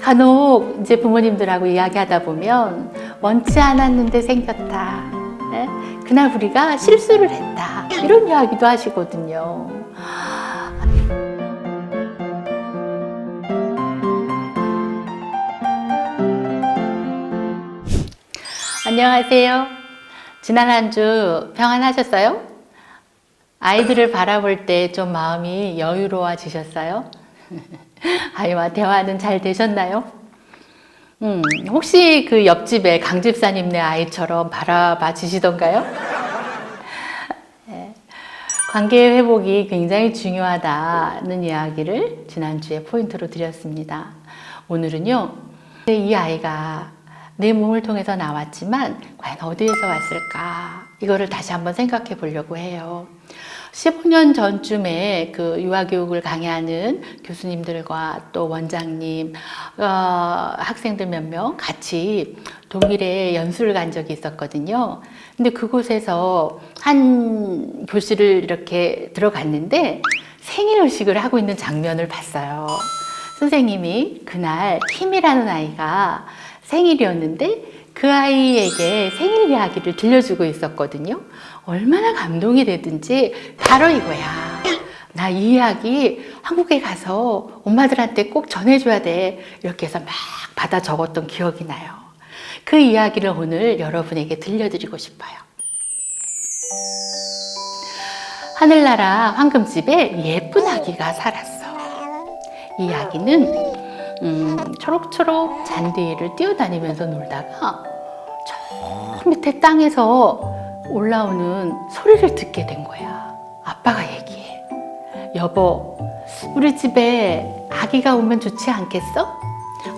간혹 이제 부모님들하고 이야기하다 보면 원치 않았는데 생겼다. 예? 그날 우리가 실수를 했다. 이런 이야기도 하시거든요. 안녕하세요. 지난 한 주 평안하셨어요? 아이들을 바라볼 때 좀 마음이 여유로워지셨어요? 아이와 대화는 잘 되셨나요? 음, 혹시 그 옆집에 강집사님네 아이처럼 바라봐 주시던가요? 네. 관계 회복이 굉장히 중요하다는 이야기를 지난주에 포인트로 드렸습니다. 오늘은요, 이 아이가 내 몸을 통해서 나왔지만 과연 어디에서 왔을까? 이거를 다시 한번 생각해 보려고 해요. 15년 전쯤에 그 유아교육을 강의하는 교수님들과 또 원장님, 어, 학생들 몇 명 같이 독일에 연수를 간 적이 있었거든요. 근데 그곳에서 한 교실을 이렇게 들어갔는데 생일의식을 하고 있는 장면을 봤어요. 선생님이 그날 킴이라는 아이가 생일이었는데 그 아이에게 생일 이야기를 들려주고 있었거든요. 얼마나 감동이 되든지 바로 이거야. 나 이 이야기 한국에 가서 엄마들한테 꼭 전해줘야 돼. 이렇게 해서 막 받아 적었던 기억이 나요. 그 이야기를 오늘 여러분에게 들려드리고 싶어요. 하늘나라 황금집에 예쁜 아기가 살았어. 이 아기는 음, 초록초록 잔디 위를 뛰어다니면서 놀다가 저 밑에 땅에서 올라오는 소리를 듣게 된 거야. 아빠가 얘기해. 여보, 우리 집에 아기가 오면 좋지 않겠어?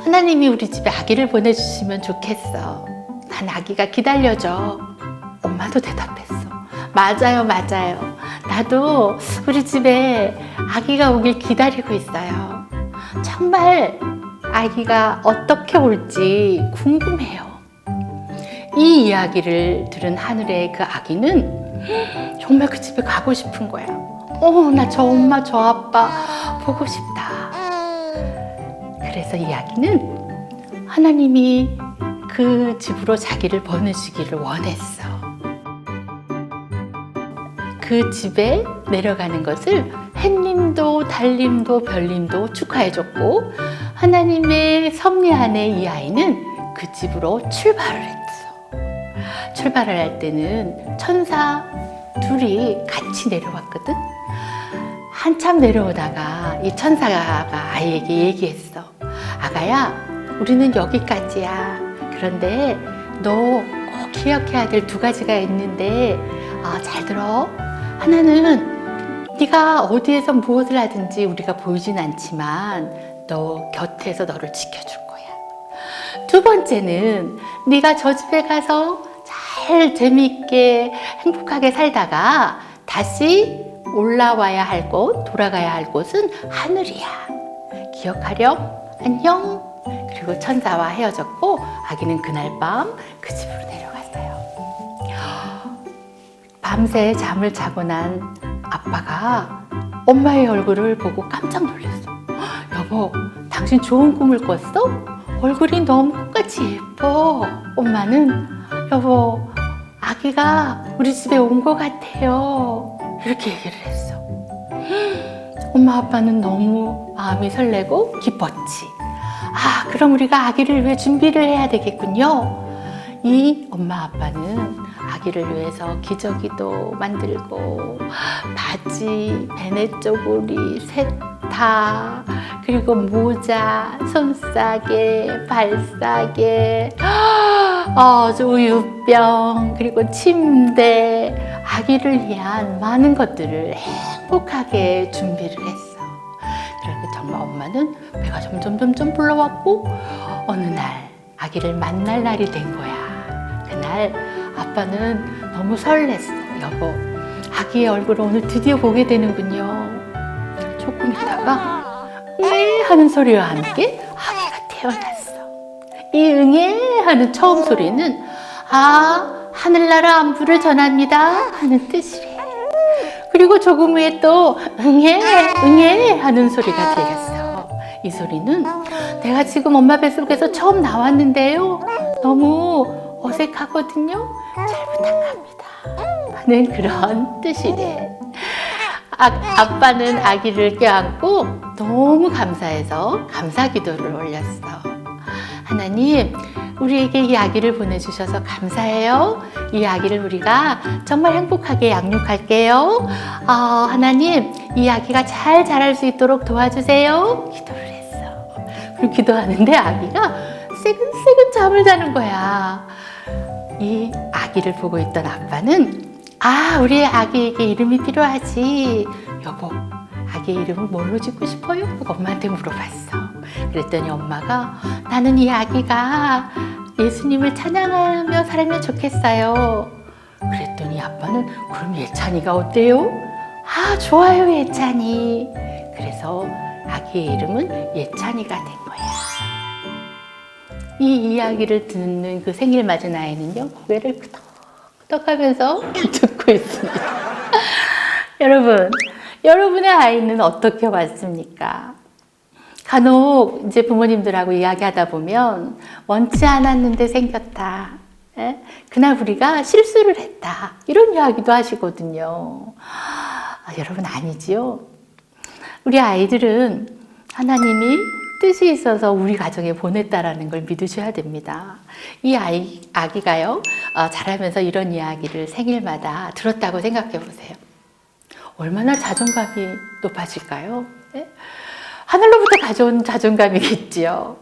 하나님이 우리 집에 아기를 보내주시면 좋겠어. 난 아기가 기다려져. 엄마도 대답했어. 맞아요, 맞아요. 나도 우리 집에 아기가 오길 기다리고 있어요. 정말 아기가 어떻게 올지 궁금해요. 이 이야기를 들은 하늘의 그 아기는 정말 그 집에 가고 싶은 거야. 어, 나 저 엄마, 저 아빠 보고 싶다. 그래서 이 아기는 하나님이 그 집으로 자기를 보내주기를 원했어. 그 집에 내려가는 것을 햇님도 달님도 별님도 축하해줬고 하나님의 섭리 안에 이 아이는 그 집으로 출발을 했어. 출발을 할 때는 천사 둘이 같이 내려왔거든. 한참 내려오다가 이 천사가 아이에게 얘기했어. 아가야, 우리는 여기까지야. 그런데 너 꼭 기억해야 될 두 가지가 있는데 아, 잘 들어. 하나는 네가 어디에서 무엇을 하든지 우리가 보이진 않지만 너 곁에서 너를 지켜줄 거야. 두 번째는 네가 저 집에 가서 잘 재미있게 행복하게 살다가 다시 올라와야 할 곳, 돌아가야 할 곳은 하늘이야. 기억하렴. 안녕. 그리고 천사와 헤어졌고 아기는 그날 밤 그 집으로 내려갔어요. 밤새 잠을 자고 난 아빠가 엄마의 얼굴을 보고 깜짝 놀랐어. 여보, 당신 좋은 꿈을 꿨어? 얼굴이 너무 꽃같이 예뻐. 엄마는 여보, 아기가 우리 집에 온 것 같아요. 이렇게 얘기를 했어. 엄마 아빠는 너무 마음이 설레고 기뻤지. 아, 그럼 우리가 아기를 위해 준비를 해야 되겠군요. 이 엄마 아빠는 아기를 위해서 기저귀도 만들고 바지, 베네 쪼고리, 세 타, 그리고 모자, 손싸개, 발싸개, 어, 저 우유병, 그리고 침대, 아기를 위한 많은 것들을 행복하게 준비를 했어. 그리고 정말 엄마는 배가 점점 점점 불러왔고 어느 날 아기를 만날 날이 된 거야. 그날 아빠는 너무 설렜어. 여보, 아기의 얼굴을 오늘 드디어 보게 되는군요. 조금 있다가 네 하는 소리와 함께 아기가 태어났어. 이 응애 하는 처음 소리는 아 하늘나라 안부를 전합니다 하는 뜻이래. 그리고 조금 후에 또 응애 응애 하는 소리가 들렸어. 이 소리는 내가 지금 엄마 뱃속에서 처음 나왔는데요. 너무 어색하거든요. 잘 부탁합니다. 하는 그런 뜻이래. 아, 아빠는 아기를 껴안고 너무 감사해서 감사 기도를 올렸어. 하나님, 우리에게 이 아기를 보내주셔서 감사해요. 이 아기를 우리가 정말 행복하게 양육할게요. 어, 하나님, 이 아기가 잘 자랄 수 있도록 도와주세요. 기도를 했어. 그리고 기도하는데 아기가 새근새근 잠을 자는 거야. 이 아기를 보고 있던 아빠는 아, 우리 아기에게 이름이 필요하지. 여보, 아기의 이름은 뭘로 짓고 싶어요? 엄마한테 물어봤어. 그랬더니 엄마가 나는 이 아기가 예수님을 찬양하며 살면 좋겠어요. 그랬더니 아빠는 그럼 예찬이가 어때요? 아, 좋아요, 예찬이. 그래서 아기의 이름은 예찬이가 된 거야. 이 이야기를 듣는 그 생일 맞은 아이는요, 고개를 끄덕 끄덕하면서 듣고 있습니다. 여러분, 여러분의 아이는 어떻게 왔습니까? 간혹 이제 부모님들하고 이야기하다 보면 원치 않았는데 생겼다. 예? 그날 우리가 실수를 했다. 이런 이야기도 하시거든요. 아, 여러분 아니지요? 우리 아이들은 하나님이 뜻이 있어서 우리 가정에 보냈다라는 걸 믿으셔야 됩니다. 이 아이, 아기가요, 어, 자라면서 이런 이야기를 생일마다 들었다고 생각해 보세요. 얼마나 자존감이 높아질까요? 예? 하늘로부터 가져온 자존감이겠지요.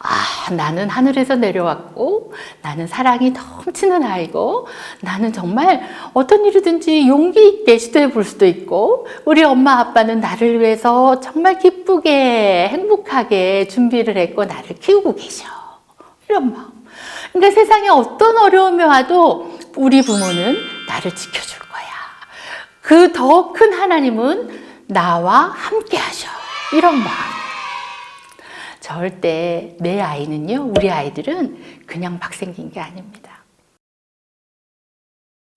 아, 나는 하늘에서 내려왔고, 나는 사랑이 넘치는 아이고, 나는 정말 어떤 일이든지 용기 있게 시도해 볼 수도 있고, 우리 엄마 아빠는 나를 위해서 정말 기쁘게, 행복하게 준비를 했고, 나를 키우고 계셔. 이런 마음. 그러니까 세상에 어떤 어려움이 와도 우리 부모는 나를 지켜줄 거야. 그 더 큰 하나님은 나와 함께 하셔. 이런 마음. 절대 내 아이는요, 우리 아이들은 그냥 막 생긴 게 아닙니다.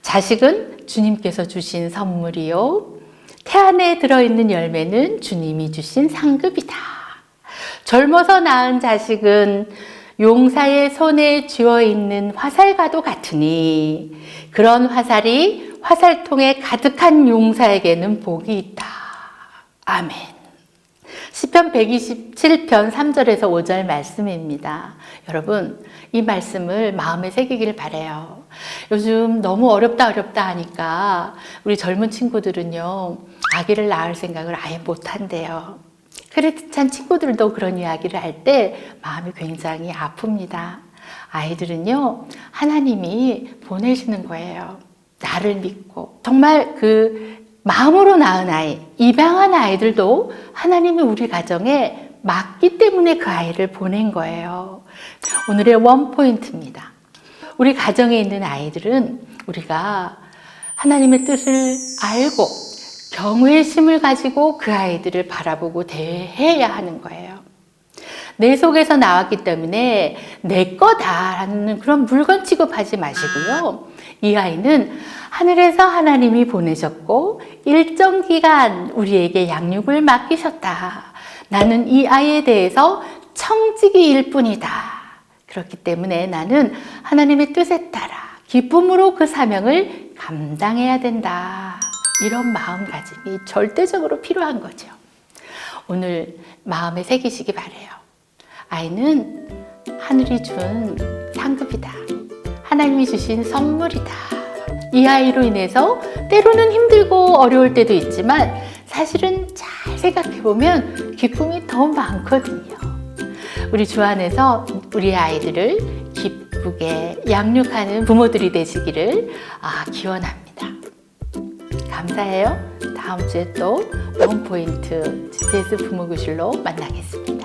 자식은 주님께서 주신 선물이요. 태 안에 들어있는 열매는 주님이 주신 상급이다. 젊어서 낳은 자식은 용사의 손에 쥐어 있는 화살과도 같으니 그런 화살이 화살통에 가득한 용사에게는 복이 있다. 아멘. 시편 127편 3절에서 5절 말씀입니다. 여러분, 이 말씀을 마음에 새기길 바래요. 요즘 너무 어렵다 어렵다 하니까 우리 젊은 친구들은요. 아기를 낳을 생각을 아예 못 한대요. 크리스찬 친구들도 그런 이야기를 할 때 마음이 굉장히 아픕니다. 아이들은요, 하나님이 보내시는 거예요. 나를 믿고. 정말 그 마음으로 낳은 아이, 입양한 아이들도 하나님이 우리 가정에 맞기 때문에 그 아이를 보낸 거예요. 오늘의 원포인트입니다. 우리 가정에 있는 아이들은 우리가 하나님의 뜻을 알고 경외심을 가지고 그 아이들을 바라보고 대해야 하는 거예요. 내 속에서 나왔기 때문에 내 거다라는 그런 물건 취급하지 마시고요. 이 아이는 하늘에서 하나님이 보내셨고 일정 기간 우리에게 양육을 맡기셨다. 나는 이 아이에 대해서 청지기일 뿐이다. 그렇기 때문에 나는 하나님의 뜻에 따라 기쁨으로 그 사명을 감당해야 된다. 이런 마음가짐이 절대적으로 필요한 거죠. 오늘 마음에 새기시기 바래요. 아이는 하늘이 준 상급이다. 하나님이 주신 선물이다. 이 아이로 인해서 때로는 힘들고 어려울 때도 있지만 사실은 잘 생각해 보면 기쁨이 더 많거든요. 우리 주 안에서 우리 아이들을 기쁘게 양육하는 부모들이 되시기를 아, 기원합니다. 감사해요. 다음 주에 또 원포인트 GPS 부모교실로 만나겠습니다.